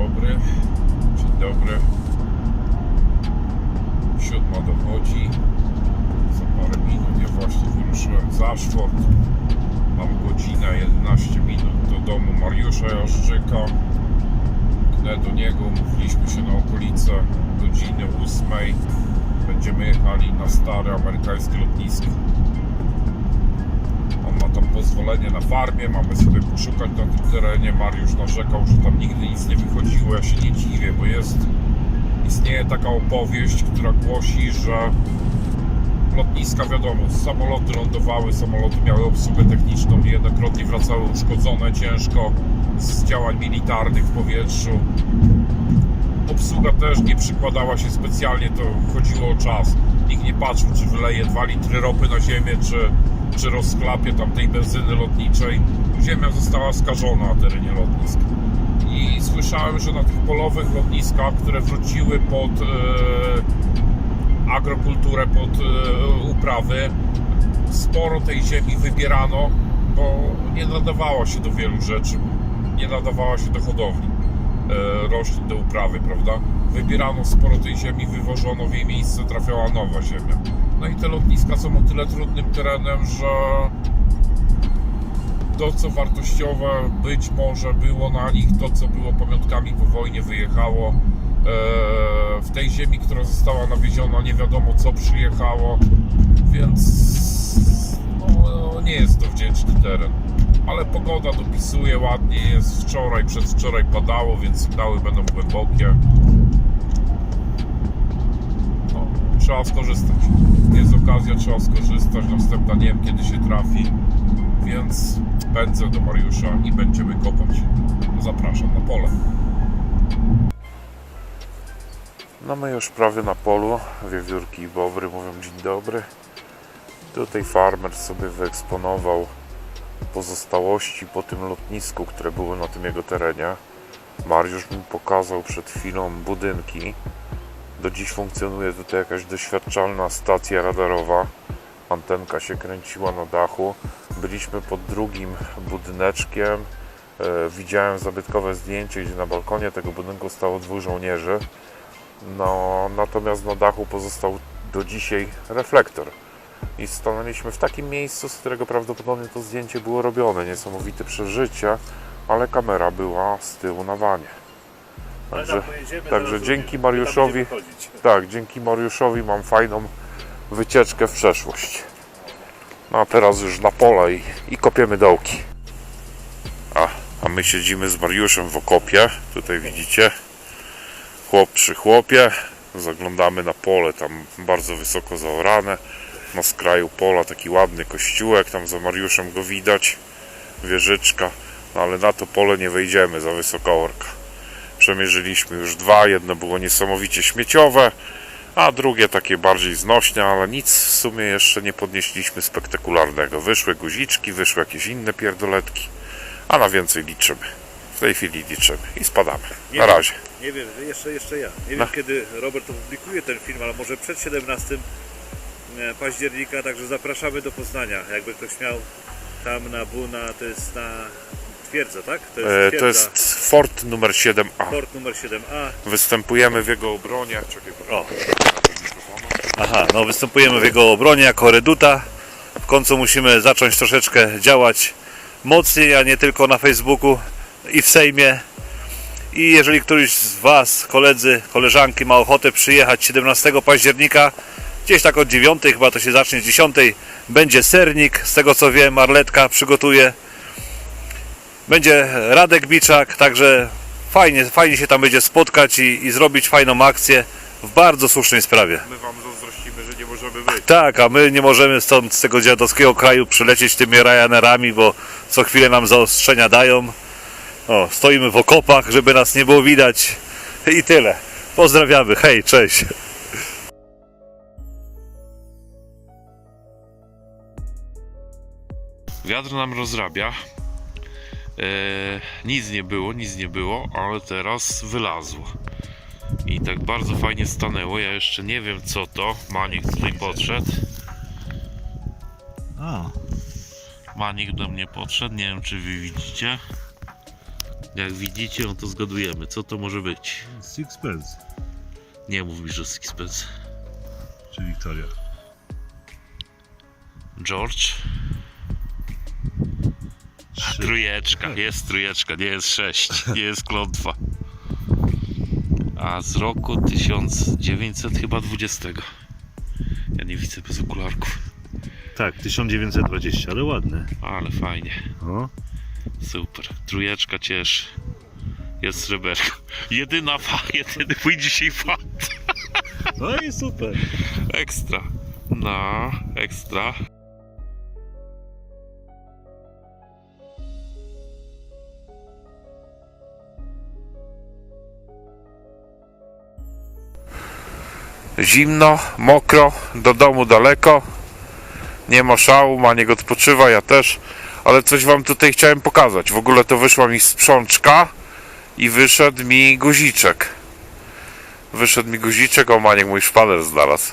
dobry. Dzień dobry. Siódma dochodzi. Za parę minut ja właśnie wyruszyłem z Ashford. Mam godzinę 11 minut do domu Mariusza Jarzyka. Tknę do niego, umówiliśmy się na okolice godziny 8. Będziemy jechali na stare amerykańskie lotnisko. Pozwolenie na farmie, mamy sobie poszukać na tym terenie. Mariusz narzekał, że tam nigdy nic nie wychodziło. Ja się nie dziwię, bo jest istnieje taka opowieść, która głosi, że lotniska, wiadomo, samoloty lądowały, samoloty miały obsługę techniczną, niejednokrotnie wracały uszkodzone ciężko z działań militarnych w powietrzu. Obsługa też nie przykładała się specjalnie, to chodziło o czas. Nikt nie patrzył, czy wyleje 2 litry ropy na ziemię, czy, czy rozklapie tam tej benzyny lotniczej. Ziemia została skażona na terenie lotnisk. I słyszałem, że na tych polowych lotniskach, które wróciły pod e, agrokulturę, pod e, uprawy, sporo tej ziemi wybierano, bo nie nadawała się do wielu rzeczy. Nie nadawała się do hodowli e, roślin do uprawy, prawda? Wybierano sporo tej ziemi, wywożono w jej miejsce, trafiała nowa ziemia. No i te lotniska są o tyle trudnym terenem, że to, co wartościowe być może było na nich, to, co było pamiątkami po wojnie, wyjechało. E, W tej ziemi, która została nawieziona, nie wiadomo co przyjechało, więc no, nie jest to wdzięczny teren. Ale pogoda dopisuje ładnie, jest wczoraj, przedwczoraj padało, więc sygnały będą głębokie. Trzeba skorzystać. Jest okazja, trzeba skorzystać. Następna nie wiem kiedy się trafi, więc pędzę do Mariusza i będziemy kopać. Zapraszam na pole. No my już prawie na polu. Wiewiórki i bobry mówią dzień dobry. Tutaj farmer sobie wyeksponował pozostałości po tym lotnisku, które było na tym jego terenie. Mariusz mi pokazał przed chwilą budynki. Do dziś funkcjonuje tutaj jakaś doświadczalna stacja radarowa. Antenka się kręciła na dachu. Byliśmy pod drugim budyneczkiem. E, Widziałem zabytkowe zdjęcie, gdzie na balkonie tego budynku stało dwóch żołnierzy. No, natomiast na dachu pozostał do dzisiaj reflektor. I stanęliśmy w takim miejscu, z którego prawdopodobnie to zdjęcie było robione. Niesamowite przeżycie, ale kamera była z tyłu na wanie. Także, także dzięki Mariuszowi, tak, dzięki Mariuszowi mam fajną wycieczkę w przeszłość. No a teraz już na pole i, i kopiemy dołki. A, a my siedzimy z Mariuszem w okopie. Tutaj widzicie. Chłop przy chłopie. Zaglądamy na pole, tam bardzo wysoko zaorane. Na skraju pola taki ładny kościółek, tam za Mariuszem go widać. Wieżyczka. No ale na to pole nie wejdziemy, za wysoka orka. Przemierzyliśmy już dwa. Jedno było niesamowicie śmieciowe, a drugie takie bardziej znośne, ale nic w sumie jeszcze nie podnieśliśmy spektakularnego. Wyszły guziczki, wyszły jakieś inne pierdoletki, a na więcej liczymy. W tej chwili liczymy i spadamy. Nie Na wiem. razie. Nie wiem, jeszcze, jeszcze ja. Nie No. wiem kiedy Robert opublikuje ten film, ale może przed 17 e, października, także zapraszamy do Poznania. Jakby ktoś miał tam na Buna, to jest na twierdza, tak? To jest, E, twierdza, to jest Fort numer 7A. port numer 7A. Występujemy w jego obronie. Czekaj, O. Aha, no występujemy w jego obronie jako reduta. W końcu musimy zacząć troszeczkę działać mocniej, a nie tylko na Facebooku i w Sejmie. I jeżeli któryś z Was, koledzy, koleżanki, ma ochotę przyjechać 17 października, gdzieś tak od 9, chyba to się zacznie z 10, będzie sernik, z tego co wiem, Marletka przygotuje. Będzie Radek Biczak, także fajnie, fajnie się tam będzie spotkać i, i zrobić fajną akcję w bardzo słusznej sprawie. My wam zazdrościmy, że nie możemy być. Tak, a my nie możemy stąd z tego dziadowskiego kraju przylecieć tymi Ryanerami, bo co chwilę nam zaostrzenia dają. O, stoimy w okopach, żeby nas nie było widać. I tyle. Pozdrawiamy. Hej, cześć. Wiatr nam rozrabia. E, nic nie było, nic nie było, ale teraz wylazło. I tak bardzo fajnie stanęło. Ja jeszcze nie wiem co to. Manik tutaj podszedł. Manik do mnie podszedł. Nie wiem czy wy widzicie. Jak widzicie, no to zgadujemy, co to może być. Sixpence. Nie mów mi, że Sixpence. Czy Wiktoria. George. Trójeczka, jest trójeczka, nie jest sześć, nie jest klątwa. A z roku 1900 chyba 20. Ja nie widzę bez okularków, Tak, 1920, ale ładne. ale fajnie, O. super. Trójeczka cieszy. Jest sreberko. Jedyna fa, jedyny mój dzisiaj fakt. No i super. Ekstra. No, ekstra. Zimno, mokro, do domu daleko. Nie ma szału, Maniek odpoczywa, ja też. Ale coś wam tutaj chciałem pokazać. W ogóle to wyszła mi sprzączka i wyszedł mi guziczek. Wyszedł mi guziczek, o Maniek mój szpaler znalazł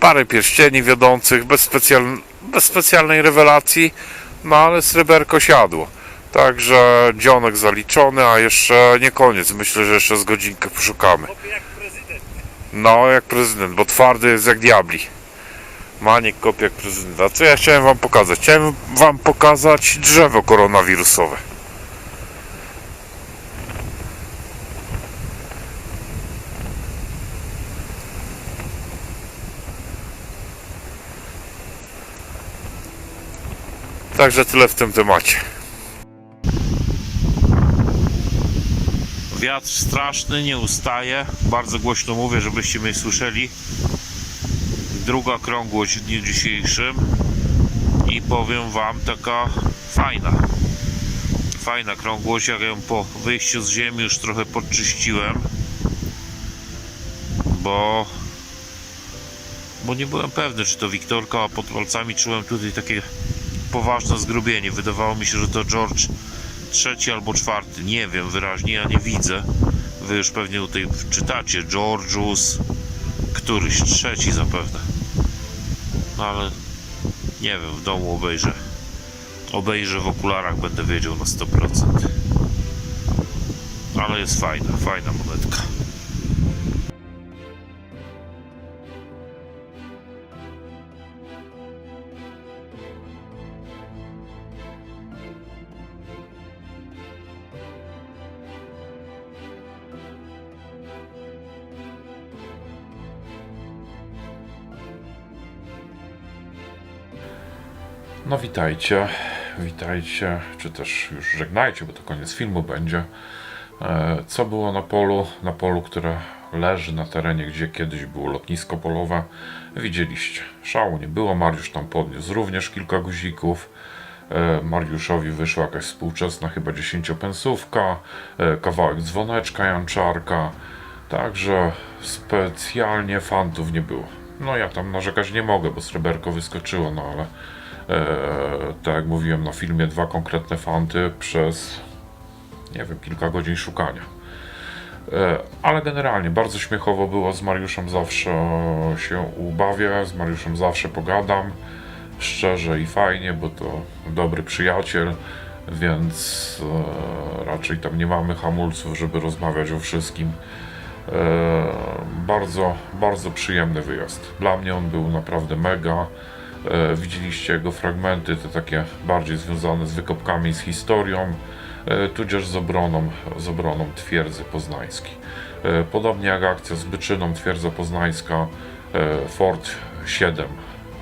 parę pierścieni wiodących, bez, specjal... bez specjalnej rewelacji, no ale sreberko siadło. Także dzionek zaliczony, a jeszcze nie koniec. Myślę, że jeszcze z godzinkę poszukamy. No, jak prezydent, bo twardy jest jak diabli. Maniek kopie jak prezydent. A co ja chciałem wam pokazać? Chciałem wam pokazać drzewo koronawirusowe. Także tyle w tym temacie. Wiatr straszny, nie ustaje. Bardzo głośno mówię, żebyście mnie słyszeli. Druga krągłość w dniu dzisiejszym. I powiem wam, taka fajna. Fajna krągłość, jak ją po wyjściu z ziemi już trochę podczyściłem. Bo bo nie byłem pewny, czy to Wiktorka, a pod palcami czułem tutaj takie poważne zgrubienie. Wydawało mi się, że to George trzeci albo czwarty. Nie wiem wyraźnie, ja nie widzę. Wy już pewnie tutaj czytacie. Georgius, któryś trzeci zapewne. No ale nie wiem, w domu obejrzę. Obejrzę w okularach, będę wiedział na 100%. Ale jest fajna, fajna monetka. No witajcie, witajcie, czy też już żegnajcie, bo to koniec filmu będzie. E, Co było na polu? Na polu, które leży na terenie, gdzie kiedyś było lotnisko polowe. Widzieliście, szału nie było, Mariusz tam podniósł również kilka guzików. E, Mariuszowi wyszła jakaś współczesna, chyba dziesięciopensówka, e, kawałek dzwoneczka janczarka, także specjalnie fantów nie było. No ja tam narzekać nie mogę, bo sreberko wyskoczyło, no ale tak jak mówiłem na filmie, dwa konkretne fanty przez nie wiem, kilka godzin szukania. E, Ale generalnie bardzo śmiechowo było z Mariuszem zawsze się ubawię, z Mariuszem zawsze pogadam szczerze i fajnie, bo to dobry przyjaciel, więc e, raczej tam nie mamy hamulców, żeby rozmawiać o wszystkim. E, bardzo, bardzo przyjemny wyjazd. Dla mnie on był naprawdę mega. E, widzieliście jego fragmenty, te takie bardziej związane z wykopkami, z historią, e, tudzież z obroną, z obroną twierdzy poznańskiej. E, podobnie jak akcja z Byczyną, twierdza poznańska, Fort 7a.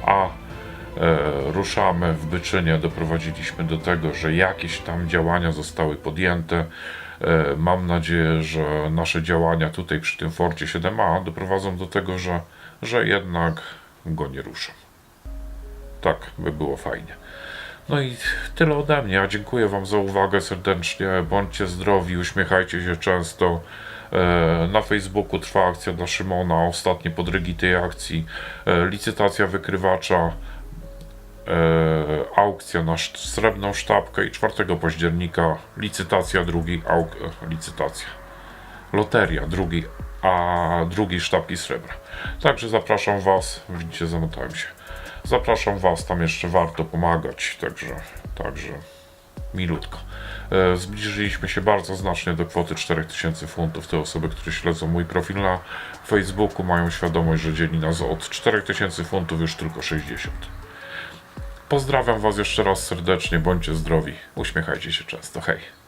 E, ruszamy w Byczynie, doprowadziliśmy do tego, że jakieś tam działania zostały podjęte. Mam nadzieję, że nasze działania tutaj przy tym Forcie 7a doprowadzą do tego, że, że jednak go nie ruszę. Tak, by było fajnie. No i tyle ode mnie. Dziękuję Wam za uwagę serdecznie. Bądźcie zdrowi, uśmiechajcie się często. E, Na Facebooku trwa akcja dla Szymona. Ostatnie podrygi tej akcji. E, Licytacja wykrywacza. E, aukcja na srebrną sztabkę i 4 października licytacja drugiej auk licytacja loteria drugiej a drugiej sztabki srebra także zapraszam was widzicie zamotałem się zapraszam was tam jeszcze warto pomagać także także milutko E, Zbliżyliśmy się bardzo znacznie do kwoty 4000 funtów. Te osoby, które śledzą mój profil na Facebooku, mają świadomość, że dzieli nas od 4000 funtów już tylko 60. Pozdrawiam Was jeszcze raz serdecznie, bądźcie zdrowi, uśmiechajcie się często, hej.